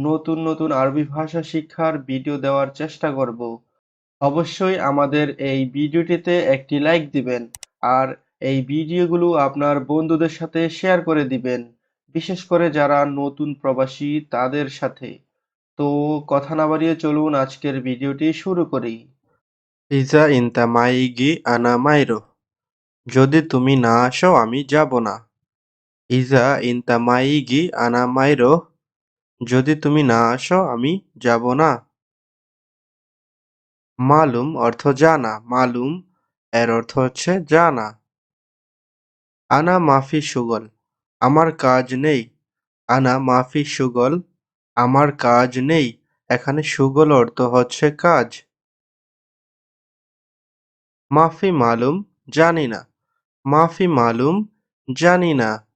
নতুন নতুন আরবি ভাষা শিক্ষার ভিডিও দেওয়ার চেষ্টা করব। অবশ্যই আমাদের এই ভিডিওটিতে একটি লাইক দিবেন আর এই ভিডিওগুলো আপনার বন্ধুদের সাথে শেয়ার করে দিবেন, বিশেষ করে যারা নতুন প্রবাসী তাদের সাথে। তো কথা না বাড়িয়ে চলুন আজকের ভিডিওটি শুরু করি। ইজা ইনতা মাইগি আনা মাইরো। যদি তুমি না আসো আমি যাব না। ইজা ইনতা মাইগি আনা মাইরো। যদি তুমি না আসো, আমি যাব না। মালুম অর্থ জানা, মালুম এর অর্থ হচ্ছে জানা। আনা মাফি সুগল, আমার কাজ নেই। আনা মাফি সুগল, আমার কাজ নেই। এখানে সুগল অর্থ হচ্ছে কাজ। মাফি মালুম জানি না, মাফি মালুম জানি না।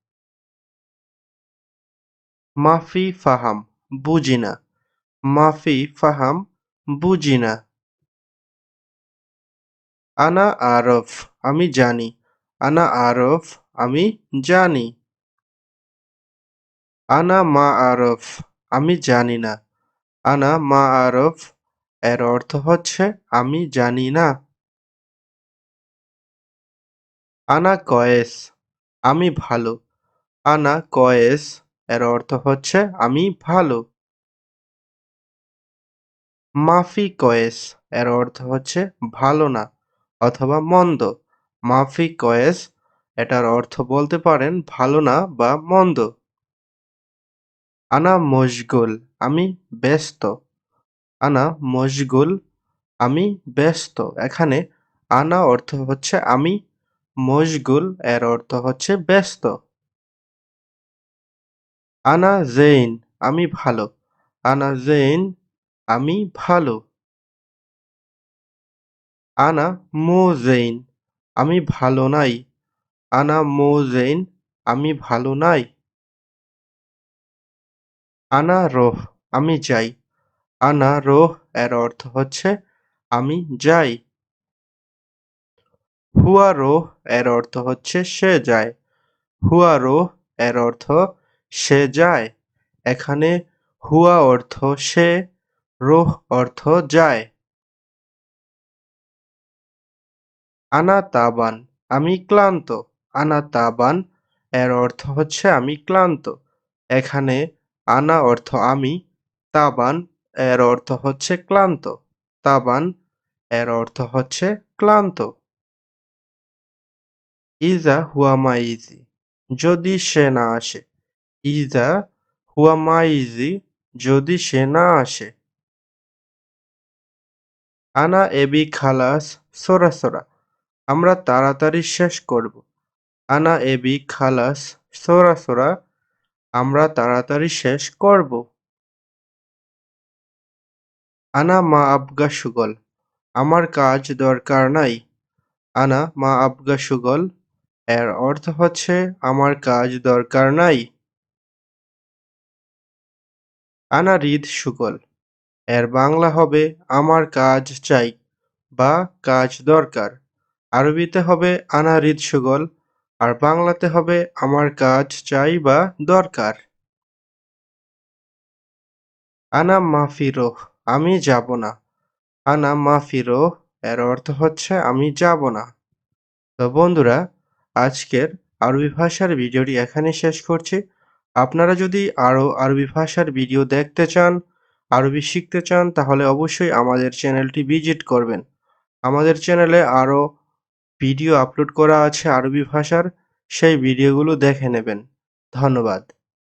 মাফি ফাহাম, বুঝি না। মাফি ফাহাম, বুঝি না। আনা আরফ, আমি জানি। আনা আরফ, আমি জানি। আনা মা আরফ, আমি জানি না। আনা মা আরফ, এর অর্থ হচ্ছে, আমি জানি না। আনা কয়েস, আমি ভালো। আনা কয়েস এর অর্থ হচ্ছে আমি ভালো। মাফি কয়েস এর অর্থ হচ্ছে ভালো না অথবা মন্দ। মাফি কয়েস এটার অর্থ বলতে পারেন ভালো না বা মন্দ। আনা মশগুল, আমি ব্যস্ত। আনা মশগুল, আমি ব্যস্ত। এখানে আনা অর্থ হচ্ছে আমি, মশগুল এর অর্থ হচ্ছে ব্যস্ত। আনা জেইন, আমি ভালো। আনা জেইন, আমি ভালো। আনা মোজেইন আমি ভালো নাই। আনা মোজেইন আমি ভালো নাই। আনা রোহ, আমি যাই। আনা রোহ এর অর্থ হচ্ছে, আমি যাই। হুয়া রোহ এর অর্থ হচ্ছে সে যায়। হুয়া রোহ এর অর্থ সে যায়। এখানে হুয়া অর্থ সে, রোহ অর্থ যায়। আনা তাবান, আমি ক্লান্ত। আনা তাবান, এর অর্থ হচ্ছে আমি ক্লান্ত। এখানে আনা অর্থ আমি, তাবান, এর অর্থ হচ্ছে ক্লান্ত। তাবান, এর অর্থ হচ্ছে ক্লান্ত। ইজা হুয়া মাইজি যদি সে না আসে। ইজা হুয়া মাইজি যদি সে না আসে। আনা এবি খালাস, সোরা সোরা, আমরা তাড়াতাড়ি শেষ করব। আনা এবি খালাস, সোরা সোরা, আমরা তাড়াতাড়ি শেষ করব। আনা মা আবগা সুগল, আমার কাজ দরকার নাই। আনা মা আবগা সুগল, এর অর্থ হচ্ছে, আমার কাজ দরকার নাই। আনা রিদ সুগল এর বাংলা হবে, আমার কাজ চাই বা কাজ দরকার আরবিতে হবে, আনা রিদ সুগল আর বাংলাতে হবে, আমার কাজ চাই বা দরকার আনা মাফিরোহ আমি যাব না আনা মাফিরোহ এর অর্থ হচ্ছে, আমি যাব না তো বন্ধুরা, আজকের আরবি ভাষার ভিডিওটি এখানে শেষ করছি। আপনারা যদি আরও আরবি ভাষার ভিডিও দেখতে চান, আরবি শিখতে চান, তাহলে অবশ্যই আমাদের চ্যানেলটি ভিজিট করবেন। আমাদের চ্যানেলে আরও ভিডিও আপলোড করা আছে আরবি ভাষার, সেই ভিডিওগুলো দেখে নেবেন। ধন্যবাদ।